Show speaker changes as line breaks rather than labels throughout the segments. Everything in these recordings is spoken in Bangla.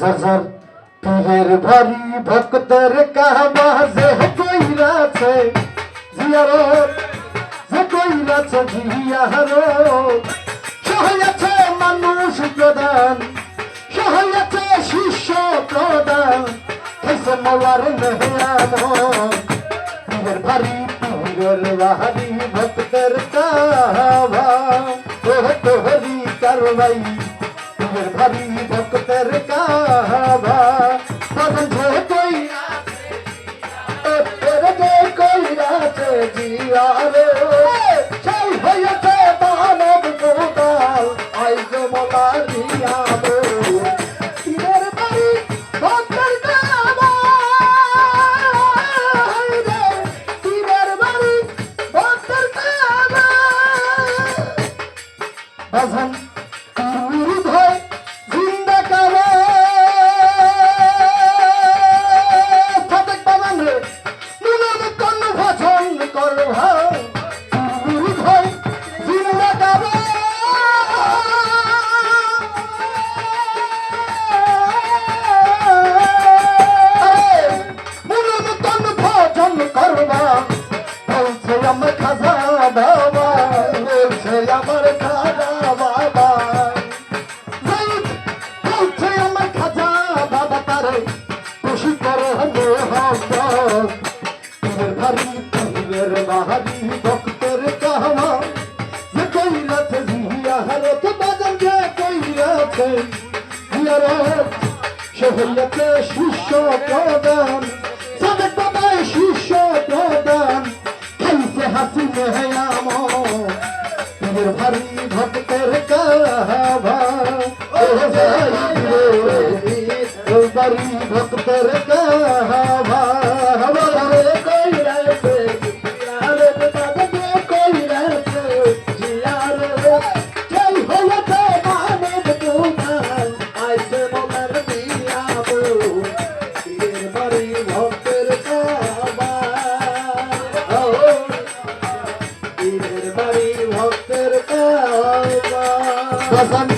যার যার পীরের ভারি ভক্তের কাহাবা যে কইরাছে, জিয়ারত যে কইরাছে, জিয়ারত। সহায়াছে মানুষ প্রদান, সহায়াছে শিষ্য প্রদান হয়েছে মোলার মেহরাম পীরের ভারি পীরের ভারি ভক্তের কাহাবা ও হরি কারবাই है भरी भक्त रकावा হইয়াতে শিষ্য প্রদান Gracias.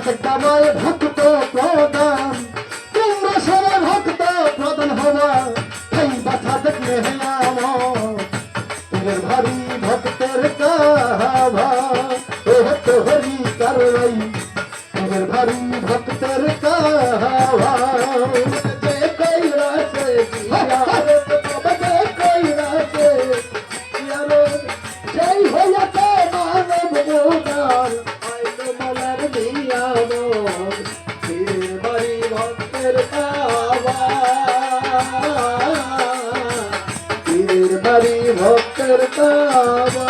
কামাল ভক্ত প্রদান তোমরা সবাই ভক্ত প্রদান হওয়া এই বাছা দেখলে তের ভারি ভক্তের কাভা ও ভক্ত হরি কারণ তের ভারি ভক্ত ভক্তের তাবা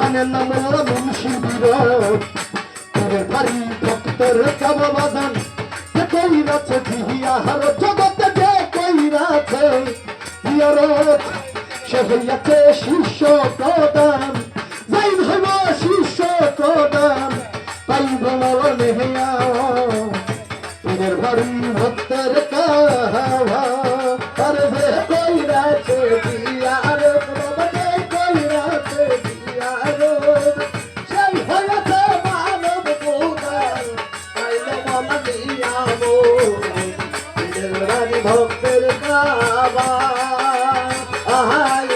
গানের নাম মুন্সি বিরোধ তোদের বাড়ি ভক্তর কাব বাদান যে কইরাছে ভিহিয়া হার জগতে, যে কইরাছে বিয়ারত সে হইয়াছে শিষ্য প্রদান। যাই হইব শিষ্য প্রদান, পাইব নেহিয়া তোদের বাড়ি ভক্তর কাহা আর যে কইরাছে ভিহিয়া বাড়ি ভক্তের কাবা। আহাই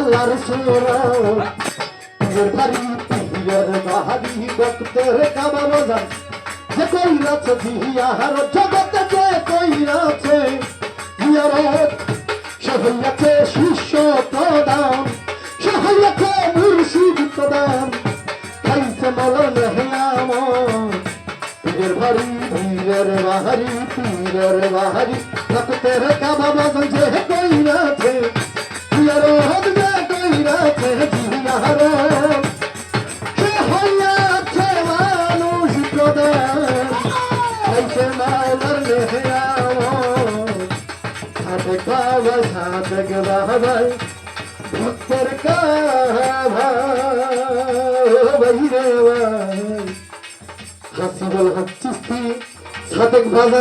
আল্লাহর সুরা। পীরের বাড়ি বাহারি ভক্তের কাবা বাজার যে কইরাছে দিয়ার জগতে, যে কইরাছে দিয়ারত সে শিষ্য প্রদান। সে মুর্শিদ প্রদান। খাইছে মলন হেয়াম পীরের বাড়ি পীরের বাহারি পীরের বাহারি ভক্তের কাবা বাজার যে কইরাছে দিয়ারত কইরাছে দিয়ারত সে হইয়াছে মানুষ প্রদান। খাইছে মাওলার নেহাম সাথে কাবা সাথে বাবাই ভক্তের কাবা বাইরে হাসিবল হক চিস্তি, সাদেক কাবা